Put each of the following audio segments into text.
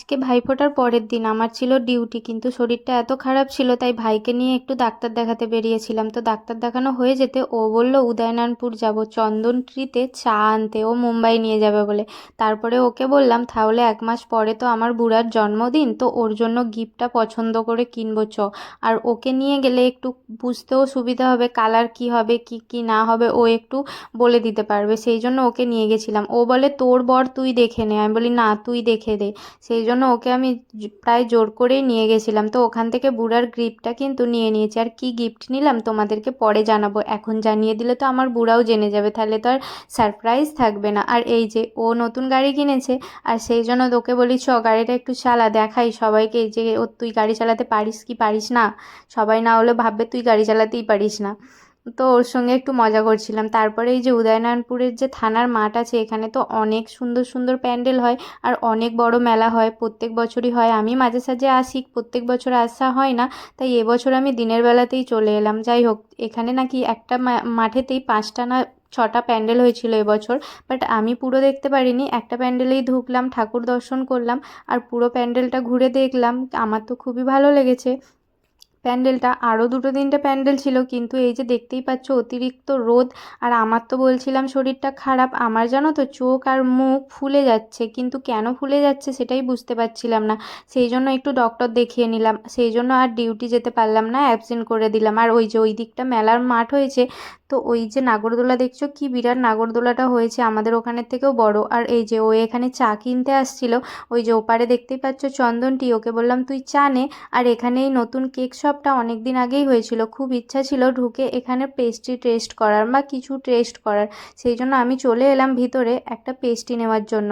আজকে ভাইফোঁটার পরের দিন। আমার ছিল ডিউটি, কিন্তু শরীরটা এত খারাপ ছিল, তাই ভাইকে নিয়ে একটু ডাক্তার দেখাতে বেরিয়েছিলাম। তো ডাক্তার দেখানো হয়ে যেতে ও বলল উদয়নারায়ণপুর যাব চন্দন ট্রিতে চা আনতে, ও মুম্বাই নিয়ে যাবে বলে। তারপরে ওকে বললাম, তাহলে এক মাস পরে তো আমার বুড়ার জন্মদিন, তো ওর জন্য গিফটটা পছন্দ করে কিনবো, চ। আর ওকে নিয়ে গেলে একটু বুঝতেও সুবিধা হবে, কালার কি হবে, কি কি না হবে, ও একটু বলে দিতে পারবে। সেই জন্য ওকে নিয়ে গেছিলাম। ও বলে, তোর বর তুই দেখে নে। আমি বলি, না, তুই দেখে দে। সেই জন্য ওকে আমি প্রায় জোর করেই নিয়ে গেছিলাম। তো ওখান থেকে বুড়ার গিফটটা কিন্তু নিয়ে নিয়েছি। আর কি গিফট নিলাম তোমাদেরকে পরে জানাব। এখন জানিয়ে দিলে তো আমার বুড়াও জেনে যাবে, তাহলে তো আর সারপ্রাইজ থাকবে না। আর এই যে ও নতুন গাড়ি কিনেছে, আর সেই জন্য তোকে বলি, চ, গাড়িটা একটু চালা, দেখাই সবাইকে যে, ও তুই গাড়ি চালাতে পারিস কি পারিস না? সবাই না হলে ভাববে তুই গাড়ি চালাতেই পারিস না। তো ওর সঙ্গে একটু মজা করছিলাম। তারপরে এই যে উদয়নারায়ণপুরের যে থানার মাঠ আছে, এখানে তো অনেক সুন্দর সুন্দর প্যান্ডেল হয় আর অনেক বড় মেলা হয়। প্রত্যেক বছরই হয়। আমি মাঝে সাঝে আসি, প্রত্যেক বছর আসা হয় না। তাই এবছর আমি দিনের বেলাতেই চলে এলাম। যাই হোক, এখানে নাকি একটা মাঠেতেই পাঁচটা না ছটা প্যান্ডেল হয়েছিল এবছর বাট আমি পুরো দেখতে পারিনি। একটা প্যান্ডেলেই ঢুকলাম, ঠাকুর দর্শন করলাম আর পুরো প্যান্ডেলটা ঘুরে দেখলাম। আমার তো খুবই ভালো লেগেছে। প্যান্ডেলটা। আরও দুটো তিনটে প্যান্ডেল ছিল, কিন্তু এই যে দেখতেই পাচ্ছ অতিরিক্ত রোদ, আর আমার তো বলছিলাম শরীরটা খারাপ, আমার জানো তো চোখ আর মুখ ফুলে যাচ্ছে, কিন্তু কেন ফুলে যাচ্ছে সেটাই বুঝতে পারছিলাম না। সেই জন্য একটু ডক্টর দেখিয়ে নিলাম, সেই জন্য আর ডিউটি যেতে পারলাম না অ্যাবসেন্ট করে দিলাম। আর ওই যে ওই দিকটা মেলার মাঠ হয়েছে তো ওই যে নাগরদোলা দেখছ, কি বিরাট নাগরদোলাটা হয়েছে আমাদের ওখানের থেকেও বড়। আর এই যে ও এখানে চা কিনতে আসছিল, ওই যে ওপারে দেখতেই পাচ্ছ চন্দনটি, ওকে বললাম, তুই চা নে। আর এখানে এই নতুন কেক শপটা অনেক দিন আগেই হয়েছিল, খুব ইচ্ছা ছিল ঢুকে এখানে পেস্ট্রি টেস্ট করার বা কিছু টেস্ট করার। সেই জন্য আমি চলে এলাম ভিতরে একটা পেস্ট্রি নেওয়ার জন্য।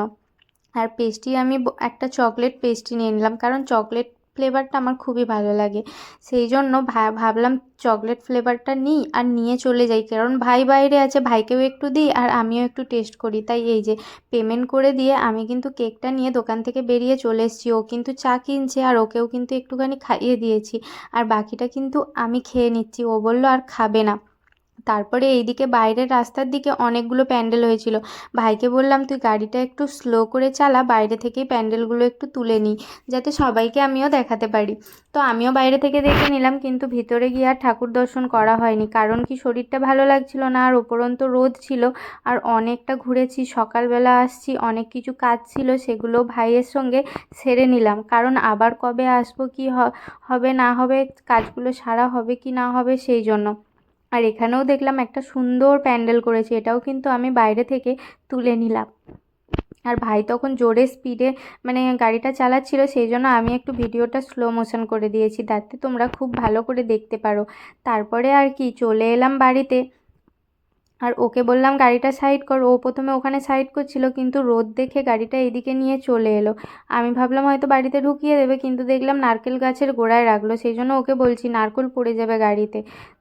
আর পেস্ট্রি আমি একটা চকলেট পেস্ট্রি নিয়ে নিলাম, কারণ চকলেট ফ্লেভারটা আমার খুবই ভালো লাগে। সেই জন্য ভাবলাম চকলেট ফ্লেভারটা নিই আর নিয়ে চলে যাই। কারণ ভাই বাইরে আছে, ভাইকেও একটু দিই আর আমিও একটু টেস্ট করি। তাই এই যে পেমেন্ট করে দিয়ে আমি কিন্তু কেকটা নিয়ে দোকান থেকে বেরিয়ে চলে এসেছি। ও কিন্তু চা কিনছে আর ওকেও কিন্তু একটুখানি খাইয়ে দিয়েছি। আর বাকিটা কিন্তু আমি খেয়ে নিচ্ছি। ও বলল, আর খাবে না। তারপরে এইদিকে বাইরের রাস্তার দিকে অনেকগুলো প্যান্ডেল হয়েছিল। ভাইকে বললাম, তুই গাড়িটা একটু স্লো করে চালা, বাইরে থেকেই প্যান্ডেলগুলো একটু তুলে নিই যাতে সবাইকে আমিও দেখাতে পারি। তো আমিও বাইরে থেকে দেখে নিলাম, কিন্তু ভিতরে গিয়ে আর ঠাকুর দর্শন করা হয়নি, কারণ কি শরীরটা ভালো লাগছিল না, আর উপরন্ত রোদ ছিল, আর অনেকটা ঘুরেছি, সকালবেলা আসছি, অনেক কিছু কাজ ছিল, সেগুলো ভাইয়ের সঙ্গে সেরে নিলাম, কারণ আবার কবে আসব, কি হবে না হবে, কাজগুলো সারা হবে কি না হবে, সেই জন্য। আর এখানেও দেখলাম একটা সুন্দর প্যান্ডেল করেছে, এটাও কিন্তু আমি বাইরে থেকে তুলে নিলাম। আর ভাই তখন জোরে স্পিডে মানে গাড়িটা চালাচ্ছিল সেই জন্য আমি একটু ভিডিওটা স্লো মোশন করে দিয়েছি যাতে তোমরা খুব ভালো করে দেখতে পারো। তারপরে আর কি, চলে এলাম বাড়িতে। আর ওকে বললাম, গাড়িটা সাইড কর। ও প্রথমে ওখানে সাইড করছিল, কিন্তু রোদ দেখে গাড়িটা এদিকে নিয়ে চলে এলো। আমি ভাবলাম, হয়তো বাড়িতে ঢুকিয়ে দেবে। কিন্তু দেখলাম, নারকেল গাছের গোড়ায় রাখল সেই জন্য ওকে বলছি, নারকেল পড়ে যাবে গাড়িতে।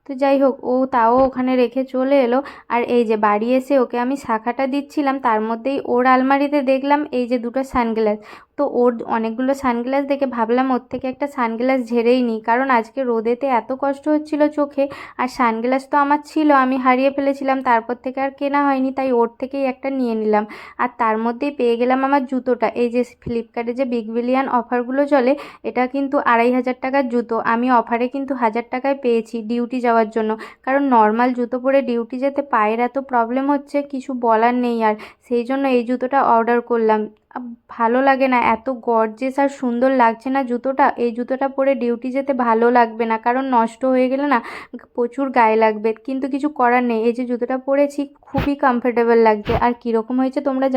তো যাই হোক, ও তাও ওখানে রেখে চলে এলো। আর এই যে বাড়ি এসে ওকে আমি শাখাটা দিচ্ছিলাম, তার মধ্যেই ওর আলমারিতে দেখলাম এই যে দুটো সানগ্লাস। তো ওর অনেকগুলো সানগ্লাস দেখে ভাবলাম ওর থেকে একটা সানগ্লাস ঝেড়েই নিই, কারণ আজকে রোদেতে এত কষ্ট হচ্ছিল চোখে। আর সানগ্লাস তো আমার ছিল, আমি হারিয়ে ফেলেছিলাম, তারপর থেকে আর কেনা হয়নি, তাই ওর থেকেই একটা নিয়ে নিলাম। আর তার মধ্যেই পেয়ে গেলাম আমার জুতোটা। এই যে ফ্লিপকার্টে যে বিগ বিলিয়ান অফারগুলো চলে, এটা কিন্তু আড়াই হাজার টাকার জুতো। আমি অফারে কিন্তু হাজার টাকায় পেয়েছি ডিউটি যাওয়ার জন্য। কারণ নর্মাল জুতো পরে ডিউটি যেতে পায়ের এত প্রবলেম হচ্ছে, কিছু বলার নেই আর। সেই জন্য এই জুতোটা অর্ডার করলাম। ভালো লাগে না, এত গর্জেস আর সুন্দর লাগছে না জুতোটা। এই জুতোটা পরে ডিউটি যেতে ভালো লাগবে না, কারণ নষ্ট হয়ে গেলে না প্রচুর গায়ে লাগবে। কিন্তু কিছু করার নেই। এই যে জুতোটা পরেছি, খুবই কমফোর্টেবল লাগছে। আর কীরকম হয়েছে তোমরা